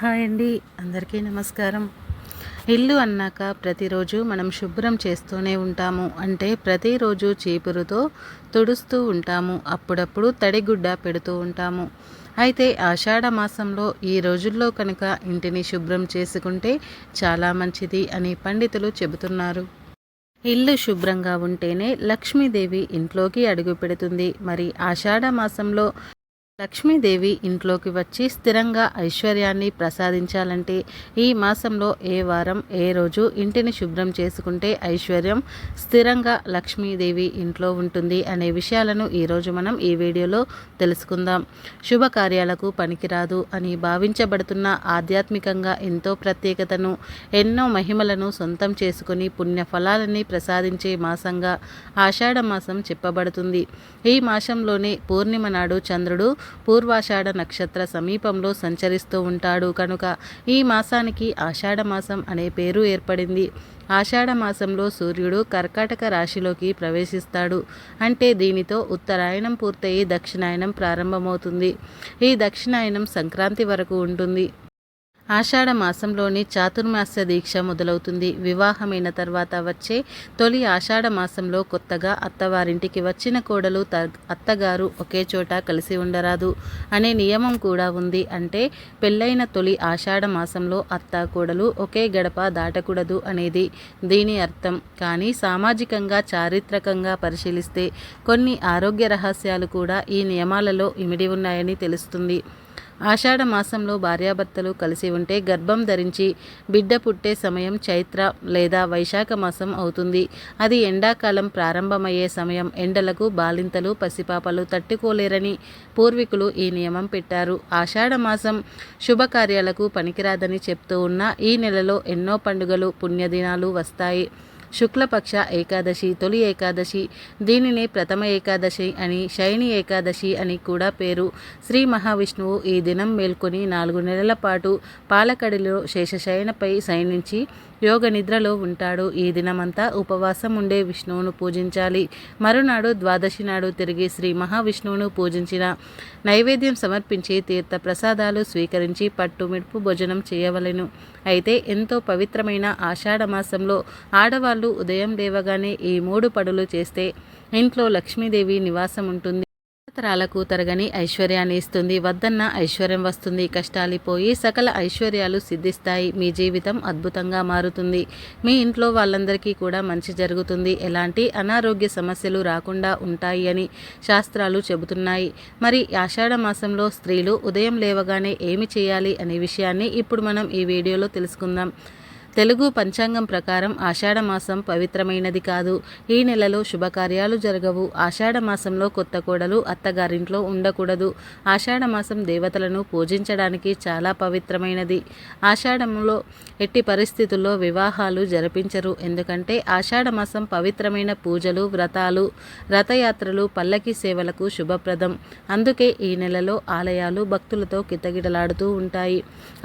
Hi అండి. అందరికీ నమస్కారం. ఇల్లు అన్నాక ప్రతిరోజు మనం శుభ్రం చేస్తూనే ఉంటాము. అంటే ప్రతిరోజు చీపురుతో తుడుస్తూ ఉంటాము. అప్పుడప్పుడు తడిగుడ్డ పెడుతూ ఉంటాము. అయితే ఆషాఢ మాసంలో ఈ రోజుల్లో కనుక ఇంటిని శుభ్రం చేసుకుంటే చాలా మంచిది అని పండితులు చెబుతున్నారు. ఇల్లు శుభ్రంగా ఉంటేనే లక్ష్మీదేవి ఇంట్లోకి అడుగు పెడుతుంది. మరి ఆషాఢ మాసంలో లక్ష్మీదేవి ఇంట్లోకి వచ్చి స్థిరంగా ఐశ్వర్యాన్ని ప్రసాదించాలంటే ఈ మాసంలో ఏ వారం ఏ రోజు ఇంటిని శుభ్రం చేసుకుంటే ఐశ్వర్యం స్థిరంగా లక్ష్మీదేవి ఇంట్లో ఉంటుంది అనే విషయాలను ఈరోజు మనం ఈ వీడియోలో తెలుసుకుందాం. శుభకార్యాలకు పనికిరాదు అని భావించబడుతున్న ఆధ్యాత్మికంగా ఎంతో ప్రత్యేకతను ఎన్నో మహిమలను సొంతం చేసుకుని పుణ్య ఫలాలని ప్రసాదించే మాసంగా ఆషాఢ మాసం చెప్పబడుతుంది. ఈ మాసంలోనే పూర్ణిమ నాడు చంద్రుడు పూర్వాషాఢ నక్షత్ర సమీపంలో సంచరిస్తూ ఉంటాడు. కనుక ఈ మాసానికి ఆషాఢ మాసం అనే పేరు ఏర్పడింది. ఆషాఢ మాసంలో సూర్యుడు కర్కాటక రాశిలోకి ప్రవేశిస్తాడు. అంటే దీనితో ఉత్తరాయణం పూర్తయి దక్షిణాయనం ప్రారంభమవుతుంది. ఈ దక్షిణాయనం సంక్రాంతి వరకు ఉంటుంది. ఆషాఢ మాసంలోని చాతుర్మాస దీక్ష మొదలవుతుంది. వివాహమైన తర్వాత వచ్చే తొలి ఆషాఢ మాసంలో కొత్తగా అత్తవారింటికి వచ్చిన కోడలు త అత్తగారు ఒకే చోట కలిసి ఉండరాదు. అనే నియమం కూడా ఉంది. అంటే పెళ్ళైన తొలి ఆషాఢ మాసంలో అత్త కోడలు ఒకే గడప దాటకూడదు అనేది దీని అర్థం. కానీ సామాజికంగా చారిత్రకంగా పరిశీలిస్తే కొన్ని ఆరోగ్య రహస్యాలు కూడా ఈ నియమాలలో ఇమిడి ఉన్నాయని తెలుస్తుంది. ఆషాఢ మాసంలో భార్యాభర్తలు కలిసి ఉంటే గర్భం ధరించి బిడ్డ పుట్టే సమయం చైత్ర లేదా వైశాఖ మాసం అవుతుంది. అది ఎండాకాలం ప్రారంభమయ్యే సమయం. ఎండలకు బాలింతలు పసిపాపలు తట్టుకోలేరని పూర్వీకులు ఈ నియమం పెట్టారు. ఆషాఢ మాసం శుభకార్యాలకు పనికిరాదని చెప్తూ ఉన్న ఈ నెలలో ఎన్నో పండుగలు పుణ్యదినాలు వస్తాయి. శుక్లపక్ష ఏకాదశి తొలి ఏకాదశి దీనిని ప్రథమ ఏకాదశి అని శైని ఏకాదశి అని కూడా పేరు. శ్రీ మహావిష్ణువు ఈ దినం మేల్కొని నాలుగు నెలల పాటు పాలకడిలో శేషశయనపై శయనించి యోగ నిద్రలో ఉంటాడు. ఈ దినమంతా ఉపవాసం ఉండే విష్ణువును పూజించాలి. మరునాడు ద్వాదశి నాడు తిరిగి శ్రీ మహావిష్ణువును పూజించిన నైవేద్యం సమర్పించి తీర్థ ప్రసాదాలు స్వీకరించి పట్టు మిడుపు భోజనం చేయవలెను. అయితే ఎంతో పవిత్రమైన ఆషాఢ మాసంలో ఆడవాళ్ళు ఉదయం లేవగానే ఈ మూడు పడులు చేస్తే ఇంట్లో లక్ష్మీదేవి నివాసం ఉంటుంది తరాలకు తరగని ఐశ్వర్యాన్ని ఇస్తుంది. వద్దన్న ఐశ్వర్యం వస్తుంది. కష్టాలిపోయి సకల ఐశ్వర్యాలు సిద్ధిస్తాయి. మీ జీవితం అద్భుతంగా మారుతుంది. మీ ఇంట్లో వాళ్ళందరికీ కూడా మంచి జరుగుతుంది. ఎలాంటి అనారోగ్య సమస్యలు రాకుండా ఉంటాయి అని శాస్త్రాలు చెబుతున్నాయి. మరి ఆషాఢ మాసంలో స్త్రీలు ఉదయం లేవగానే ఏమి చేయాలి అనే విషయాన్ని ఇప్పుడు మనం ఈ వీడియోలో తెలుసుకుందాం. తెలుగు పంచాంగం ప్రకారం ఆషాఢ మాసం పవిత్రమైనది కాదు. ఈ నెలలో శుభకార్యాలు జరగవు. ఆషాఢ మాసంలో కొత్త కోడలు అత్తగారింట్లో ఉండకూడదు. ఆషాఢ మాసం దేవతలను పూజించడానికి చాలా పవిత్రమైనది. ఆషాఢంలో ఎట్టి పరిస్థితుల్లో వివాహాలు జరిపించరు. ఎందుకంటే ఆషాఢ మాసం పవిత్రమైన పూజలు వ్రతాలు రథయాత్రలు పల్లకి సేవలకు శుభప్రదం. అందుకే ఈ నెలలో ఆలయాలు భక్తులతో కితగిటలాడుతూ ఉంటాయి.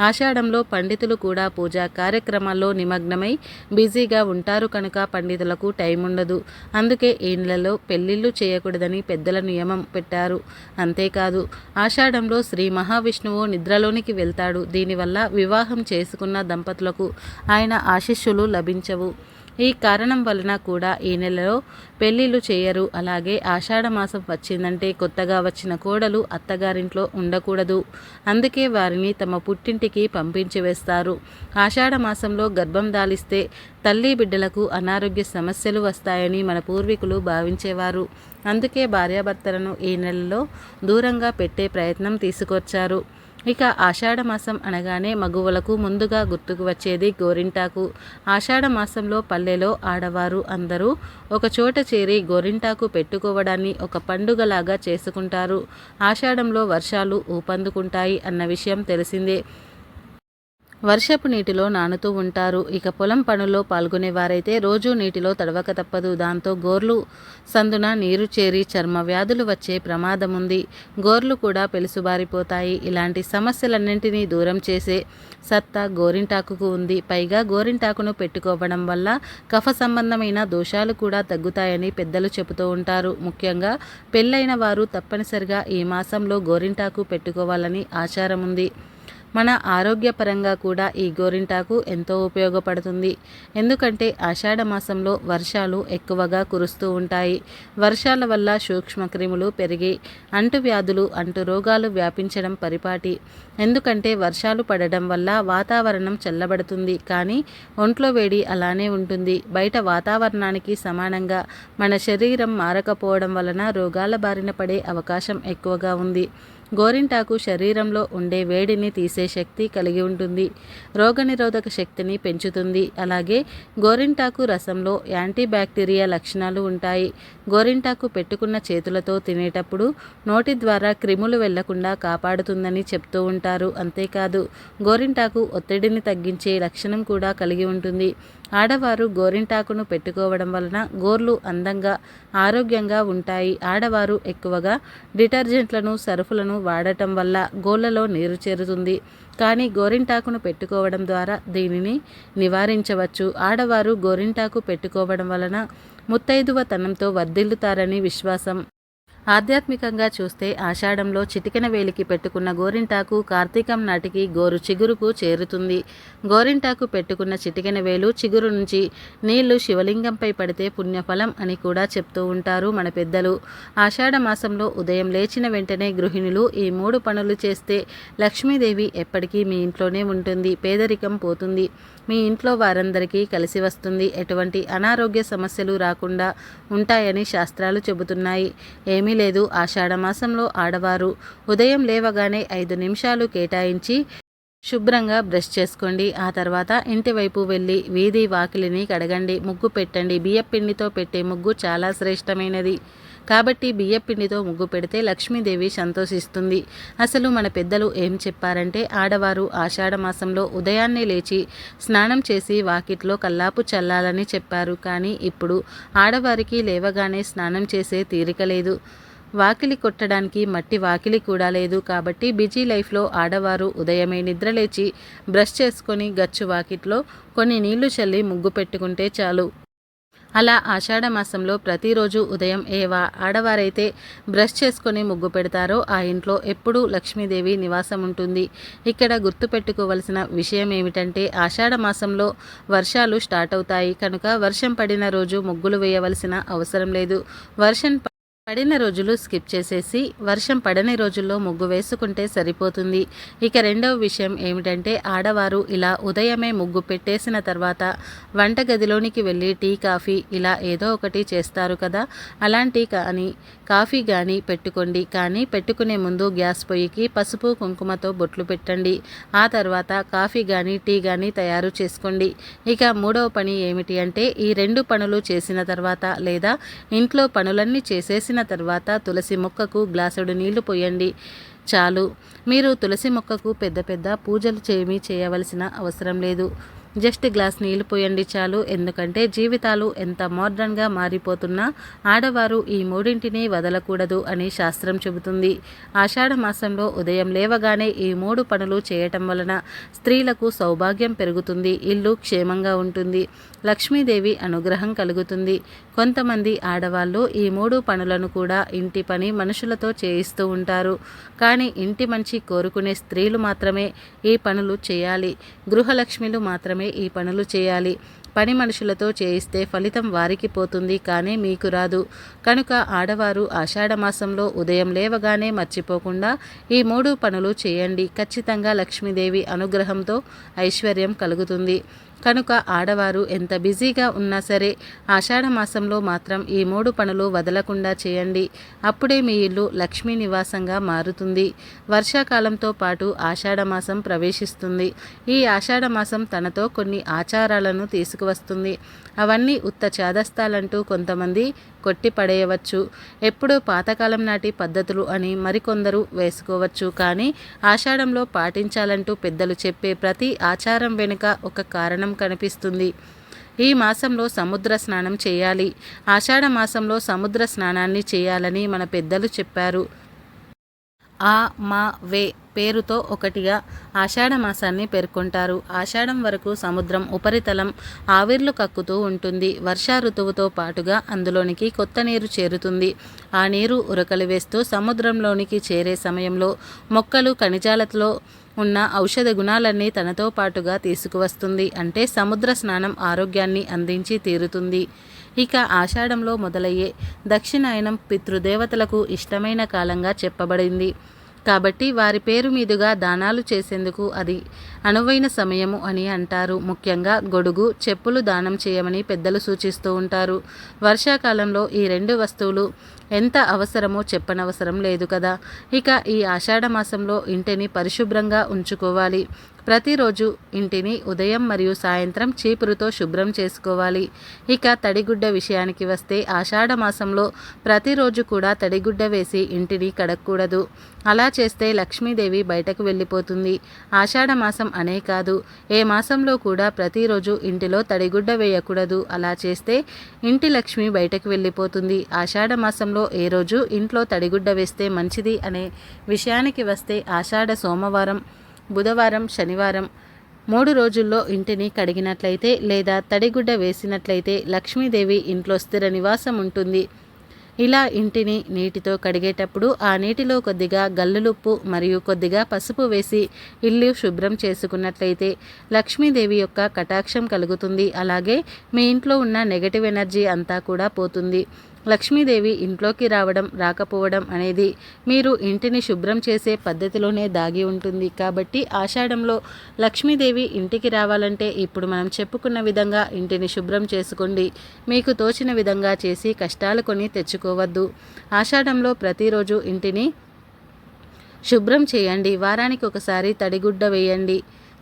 ఆషాఢంలో పండితులు కూడా పూజా కార్యక్రమాల్లో పనుల్లో నిమగ్నమై బిజీగా ఉంటారు కనుక పండితులకు టైం ఉండదు అందుకే ఈ నెలలో పెళ్ళిళ్ళు చేయకూడదని పెద్దల నియమం పెట్టారు. అంతేకాదు ఆషాఢంలో శ్రీ మహావిష్ణువు నిద్రలోనికి వెళ్తాడు. దీనివల్ల వివాహం చేసుకున్న దంపతులకు ఆయన ఆశిష్యులు లభించవు. ఈ కారణం వలన కూడా ఈ నెలలో పెళ్ళిళ్ళు చేయరు. అలాగే ఆషాఢ మాసం వచ్చిందంటే కొత్తగా వచ్చిన కోడలు అత్తగారింట్లో ఉండకూడదు. అందుకే వారిని తమ పుట్టింటికి పంపించి వేస్తారు. ఆషాఢ మాసంలో గర్భం దాలిస్తే తల్లి బిడ్డలకు అనారోగ్య సమస్యలు వస్తాయని మన పూర్వీకులు భావించేవారు. అందుకే భార్యాభర్తలను ఈ నెలలో దూరంగా పెట్టే ప్రయత్నం తీసుకొచ్చారు. ఇక ఆషాఢ మాసం అనగానే మగువలకు ముందుగా గుర్తుకు వచ్చేది గోరింటాకు. ఆషాఢ మాసంలో పల్లెలో ఆడవారు అందరూ ఒక చోట చేరి గోరింటాకు పెట్టుకోవడాన్ని ఒక పండుగలాగా చేసుకుంటారు. ఆషాఢంలో వర్షాలు ఊపందుకుంటాయి అన్న విషయం తెలిసిందే. వర్షపు నీటిలో నానుతూ ఉంటారు. ఇక పొలం పనుల్లో పాల్గొనేవారైతే రోజూ నీటిలో తడవక తప్పదు. దాంతో గోర్లు సందున నీరు చేరి చర్మ వ్యాధులు వచ్చే ప్రమాదం ఉంది. గోర్లు కూడా పెలుసుబారిపోతాయి. ఇలాంటి సమస్యలన్నింటినీ దూరం చేసే సత్తా గోరింటాకుకు ఉంది. పైగా గోరింటాకును పెట్టుకోవడం వల్ల కఫ సంబంధమైన దోషాలు కూడా తగ్గుతాయని పెద్దలు చెబుతూ ఉంటారు. ముఖ్యంగా పెళ్ళైన వారు తప్పనిసరిగా ఈ మాసంలో గోరింటాకు పెట్టుకోవాలని ఆచారం ఉంది. మన ఆరోగ్యపరంగా కూడా ఈ గోరింటాకు ఎంతో ఉపయోగపడుతుంది. ఎందుకంటే ఆషాఢ మాసంలో వర్షాలు ఎక్కువగా కురుస్తూ ఉంటాయి. వర్షాల వల్ల సూక్ష్మక్రిములు పెరిగి అంటువ్యాధులు అంటు రోగాలు వ్యాపించడం పరిపాటి. ఎందుకంటే వర్షాలు పడడం వల్ల వాతావరణం చల్లబడుతుంది. కానీ ఒంట్లో వేడి అలానే ఉంటుంది. బయట వాతావరణానికి సమానంగా మన శరీరం మారకపోవడం వలన రోగాల బారిన పడే అవకాశం ఎక్కువగా ఉంది. గోరింటాకు శరీరంలో ఉండే వేడిని తీసే శక్తి కలిగి ఉంటుంది. రోగనిరోధక శక్తిని పెంచుతుంది. అలాగే గోరింటాకు రసంలో యాంటీబ్యాక్టీరియా లక్షణాలు ఉంటాయి. గోరింటాకు పెట్టుకున్న చేతులతో తినేటప్పుడు నోటి ద్వారా క్రిములు వెళ్ళకుండా కాపాడుతుందని చెప్తూ ఉంటారు. అంతేకాదు గోరింటాకు ఒత్తిడిని తగ్గించే లక్షణం కూడా కలిగి ఉంటుంది. ఆడవారు గోరింటాకును పెట్టుకోవడం వలన గోర్లు అందంగా ఆరోగ్యంగా ఉంటాయి. ఆడవారు ఎక్కువగా డిటర్జెంట్లను సరుఫులను వాడటం వల్ల గోళ్ళలో నీరు చేరుతుంది. కానీ గోరింటాకును పెట్టుకోవడం ద్వారా దీనిని నివారించవచ్చు. ఆడవారు గోరింటాకు పెట్టుకోవడం వలన ముత్తైదువతనంతో వర్ధిల్లుతారని విశ్వాసం. ఆధ్యాత్మికంగా చూస్తే ఆషాఢంలో చిటికెన వేలికి పెట్టుకున్న గోరింటాకు కార్తీకం నాటికి గోరు చిగురుకు చేరుతుంది. గోరింటాకు పెట్టుకున్న చిటికెన వేలు చిగురు నుంచి నీళ్ళు శివలింగంపై పడితే పుణ్యఫలం అని కూడా చెప్తూ ఉంటారు మన పెద్దలు. ఆషాఢ మాసంలో ఉదయం లేచిన వెంటనే గృహిణులు ఈ మూడు పనులు చేస్తే లక్ష్మీదేవి ఎప్పటికీ మీ ఇంట్లోనే ఉంటుంది పేదరికం పోతుంది. మీ ఇంట్లో వారందరికీ కలిసి వస్తుంది. ఎటువంటి అనారోగ్య సమస్యలు రాకుండా ఉంటాయని శాస్త్రాలు చెబుతున్నాయి. ఏమీ లేదు. ఆషాఢమాసంలో ఆడవారు ఉదయం లేవగానే ఐదు నిమిషాలు కేటాయించి శుభ్రంగా బ్రష్ చేసుకోండి. ఆ తర్వాత ఇంటి వైపు వెళ్ళి వీధి వాకిలిని కడగండి. ముగ్గు పెట్టండి. బియ్యపిండితో పెట్టే ముగ్గు చాలా శ్రేష్టమైనది. కాబట్టి బియ్యపిండితో ముగ్గు పెడితే లక్ష్మీదేవి సంతోషిస్తుంది. అసలు మన పెద్దలు ఏం చెప్పారంటే ఆడవారు ఆషాఢమాసంలో ఉదయాన్నే లేచి స్నానం చేసి వాకిట్లో కల్లాపు చల్లాలని చెప్పారు. కానీ ఇప్పుడు ఆడవారికి లేవగానే స్నానం చేసే తీరిక లేదు. వాకిలి కొట్టడానికి మట్టి వాకిలి కూడా లేదు కాబట్టి బిజీ లైఫ్లో ఆడవారు ఉదయమే నిద్రలేచి బ్రష్ చేసుకొని గచ్చు వాకిట్లో కొన్ని నీళ్ళు చల్లి ముగ్గు పెట్టుకుంటే చాలు. అలా ఆషాఢ మాసంలో ప్రతిరోజు ఉదయం ఏవా ఆడవారైతే బ్రష్ చేసుకొని ముగ్గు పెడతారో ఆ ఇంట్లో ఎప్పుడూ లక్ష్మీదేవి నివాసం ఉంటుంది. ఇక్కడ గుర్తుపెట్టుకోవలసిన విషయం ఏమిటంటే ఆషాఢ మాసంలో వర్షాలు స్టార్ట్ అవుతాయి. కనుక వర్షం పడిన రోజు ముగ్గులు వేయవలసిన అవసరం లేదు. వర్షం పడిన రోజులు స్కిప్ చేసేసి వర్షం పడని రోజుల్లో ముగ్గు వేసుకుంటే సరిపోతుంది. ఇక రెండవ విషయం ఏమిటంటే ఆడవారు ఇలా ఉదయమే ముగ్గు పెట్టేసిన తర్వాత వంటగదిలోనికి వెళ్ళి టీ కాఫీ ఇలా ఏదో ఒకటి చేస్తారు కదా అలాంటి కానీ కాఫీ కానీ పెట్టుకోండి. కానీ పెట్టుకునే ముందు గ్యాస్ పొయ్యికి పసుపు కుంకుమతో బొట్లు పెట్టండి. ఆ తర్వాత కాఫీ కానీ టీ కానీ తయారు చేసుకోండి. ఇక మూడవ పని ఏమిటి అంటే ఈ రెండు పనులు చేసిన తర్వాత లేదా ఇంట్లో పనులన్నీ చేసేసిన చేసిన తర్వాత తులసి మొక్కకు గ్లాసుడు నీళ్ళు పోయండి. చాలు. మీరు తులసి మొక్కకు పెద్ద పెద్ద పూజలు చేయమి చేయవలసిన అవసరం లేదు. జస్ట్ గ్లాస్ నీళ్ళు పోయండి చాలు. ఎందుకంటే జీవితాలు ఎంత మోడ్రన్గా మారిపోతున్నా ఆడవారు ఈ మూడింటిని వదలకూడదు అని శాస్త్రం చెబుతుంది. ఆషాఢ మాసంలో ఉదయం లేవగానే ఈ మూడు పనులు చేయటం వలన స్త్రీలకు సౌభాగ్యం పెరుగుతుంది ఇల్లు క్షేమంగా ఉంటుంది లక్ష్మీదేవి అనుగ్రహం కలుగుతుంది. కొంతమంది ఆడవాళ్ళు ఈ మూడు పనులను కూడా ఇంటి పని మనుషులతో చేయిస్తూ ఉంటారు. కానీ ఇంటి మంచి కోరుకునే స్త్రీలు మాత్రమే ఈ పనులు చేయాలి. గృహలక్ష్మిలు మాత్రమే మాత్రమే ఈ పనులు చేయాలి. పని మనుషులతో చేయిస్తే ఫలితం వారికి పోతుంది కానీ మీకు రాదు. కనుక ఆడవారు ఆషాఢమాసంలో ఉదయం లేవగానే మర్చిపోకుండా ఈ మూడు పనులు చేయండి. ఖచ్చితంగా లక్ష్మీదేవి అనుగ్రహంతో ఐశ్వర్యం కలుగుతుంది. కనుక ఆడవారు ఎంత బిజీగా ఉన్నా సరే ఆషాఢ మాసంలో మాత్రం ఈ మూడు పనులు వదలకుండా చేయండి. అప్పుడే మీ ఇల్లు లక్ష్మీ నివాసంగా మారుతుంది. వర్షాకాలంతో పాటు ఆషాఢ మాసం ప్రవేశిస్తుంది. ఈ ఆషాఢ మాసం తనతో కొన్ని ఆచారాలను తీసుకువస్తుంది. అవన్నీ ఉత్త చాదస్తాలంటూ కొంతమంది కొట్టి పడేయవచ్చు ఎప్పుడూ పాతకాలం నాటి పద్ధతులు అని మరికొందరు వేసుకోవచ్చు. కానీ ఆషాఢంలో పాటించాలంటూ పెద్దలు చెప్పే ప్రతి ఆచారం వెనుక ఒక కారణం కనిపిస్తుంది. ఈ మాసంలో సముద్ర స్నానం చేయాలి. ఆషాఢ మాసంలో సముద్ర స్నానాన్ని చేయాలని మన పెద్దలు చెప్పారు. ఆ మా వే పేరుతో ఒకటిగా ఆషాఢ మాసాన్ని పేర్కొంటారు. ఆషాఢం వరకు సముద్రం ఉపరితలం ఆవిర్లు కక్కుతూ ఉంటుంది. వర్షా ఋతువుతో పాటుగా అందులోనికి కొత్త నీరు చేరుతుంది. ఆ నీరు ఉరకలు వేస్తూ సముద్రంలోనికి చేరే సమయంలో మొక్కలు ఖనిజాలతో ఉన్న ఔషధ గుణాలన్నీ తనతో పాటుగా తీసుకువస్తుంది. అంటే సముద్ర స్నానం ఆరోగ్యాన్ని అందించి తీరుతుంది. ఇక ఆషాఢంలో మొదలయ్యే దక్షిణాయనం పితృదేవతలకు ఇష్టమైన కాలంగా చెప్పబడింది. కాబట్టి వారి పేరు మీదుగా దానాలు చేసేందుకు అది అనువైన సమయము అని అంటారు. ముఖ్యంగా గొడుగు చెప్పులు దానం చేయమని పెద్దలు సూచిస్తూ ఉంటారు. వర్షాకాలంలో ఈ రెండు వస్తువులు ఎంత అవసరమో చెప్పనవసరం లేదు కదా. ఇక ఈ ఆషాఢ మాసంలో ఇంటిని పరిశుభ్రంగా ఉంచుకోవాలి. ప్రతిరోజు ఇంటిని ఉదయం మరియు సాయంత్రం చీపురుతో శుభ్రం చేసుకోవాలి. ఇక తడిగుడ్డ విషయానికి వస్తే ఆషాఢ మాసంలో ప్రతిరోజు కూడా తడిగుడ్డ వేసి ఇంటిని కడగకూడదు అలా చేస్తే లక్ష్మీదేవి బయటకు వెళ్ళిపోతుంది. ఆషాఢ మాసం అనే కాదు ఏ మాసంలో కూడా ప్రతిరోజు ఇంటిలో తడిగుడ్డ వేయకూడదు. అలా చేస్తే ఇంటి లక్ష్మి బయటకు వెళ్ళిపోతుంది. ఆషాఢ మాసంలో ఏ రోజు ఇంట్లో తడిగుడ్డ వేస్తే మంచిది అనే విషయానికి వస్తే ఆషాఢ సోమవారం బుధవారం శనివారం మూడు రోజుల్లో ఇంటిని కడిగినట్లయితే లేదా తడిగుడ్డ వేసినట్లయితే లక్ష్మీదేవి ఇంట్లో స్థిర నివాసం ఉంటుంది. ఇలా ఇంటిని నీటితో కడిగేటప్పుడు ఆ నీటిలో కొద్దిగా గల్లులుప్పు మరియు కొద్దిగా పసుపు వేసి ఇల్లు శుభ్రం చేసుకున్నట్లయితే లక్ష్మీదేవి యొక్క కటాక్షం కలుగుతుంది. అలాగే మీ ఇంట్లో ఉన్న నెగటివ్ ఎనర్జీ అంతా కూడా పోతుంది. లక్ష్మీదేవి ఇంట్లోకి రావడం రాకపోవడం అనేది మీరు ఇంటిని శుభ్రం చేసే పద్ధతిలోనే దాగి ఉంటుంది. కాబట్టి ఆషాఢంలో లక్ష్మీదేవి ఇంటికి రావాలంటే ఇప్పుడు మనం చెప్పుకున్న విధంగా ఇంటిని శుభ్రం చేసుకోండి. మీకు తోచిన విధంగా చేసి కష్టాలు కొని తెచ్చుకోవద్దు. ఆషాఢంలో ప్రతిరోజు ఇంటిని శుభ్రం చేయండి. వారానికి ఒకసారి తడిగుడ్డ వేయండి.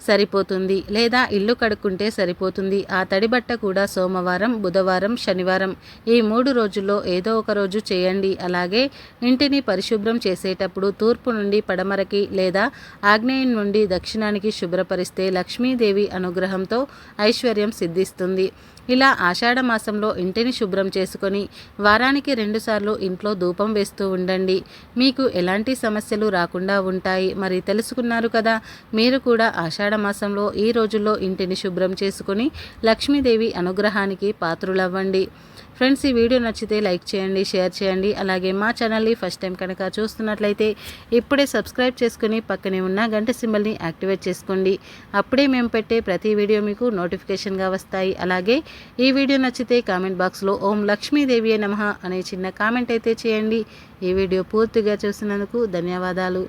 సరిపోతుంది లేదా ఇల్లు కడుక్కుంటే సరిపోతుంది. ఆ తడిబట్ట కూడా సోమవారం బుధవారం శనివారం. ఈ మూడు రోజుల్లో ఏదో ఒక రోజు చేయండి. అలాగే ఇంటిని పరిశుభ్రం చేసేటప్పుడు తూర్పు నుండి పడమరకి లేదా ఆగ్నేయం నుండి దక్షిణానికి శుభ్రపరిస్తే లక్ష్మీదేవి అనుగ్రహంతో ఐశ్వర్యం సిద్ధిస్తుంది. ఇలా ఆషాఢ మాసంలో ఇంటిని శుభ్రం చేసుకొని వారానికి రెండుసార్లు ఇంట్లో ధూపం వేస్తూ ఉండండి. మీకు ఎలాంటి సమస్యలు రాకుండా ఉంటాయి. మరి తెలుసుకున్నారు కదా మీరు కూడా ఆషాఢ మాసంలో ఈ రోజుల్లో ఇంటిని శుభ్రం చేసుకుని లక్ష్మీదేవి అనుగ్రహానికి పాత్రులవ్వండి. ఫ్రెండ్స్ ఈ వీడియో నచ్చితే లైక్ చేయండి షేర్ చేయండి. అలాగే మా ఛానల్ని ఫస్ట్ టైం కనుక చూస్తున్నట్లయితే ఇప్పుడే సబ్స్క్రైబ్ చేసుకుని పక్కనే ఉన్న గంట సింబల్ని యాక్టివేట్ చేసుకోండి. అప్పుడే మేము పెట్టే ప్రతి వీడియో మీకు నోటిఫికేషన్గా వస్తాయి. అలాగే ఈ వీడియో నచ్చితే కామెంట్ బాక్స్లో ఓం లక్ష్మీదేవి నమ అనే చిన్న కామెంట్ అయితే చేయండి. ఈ వీడియో పూర్తిగా చూసినందుకు ధన్యవాదాలు.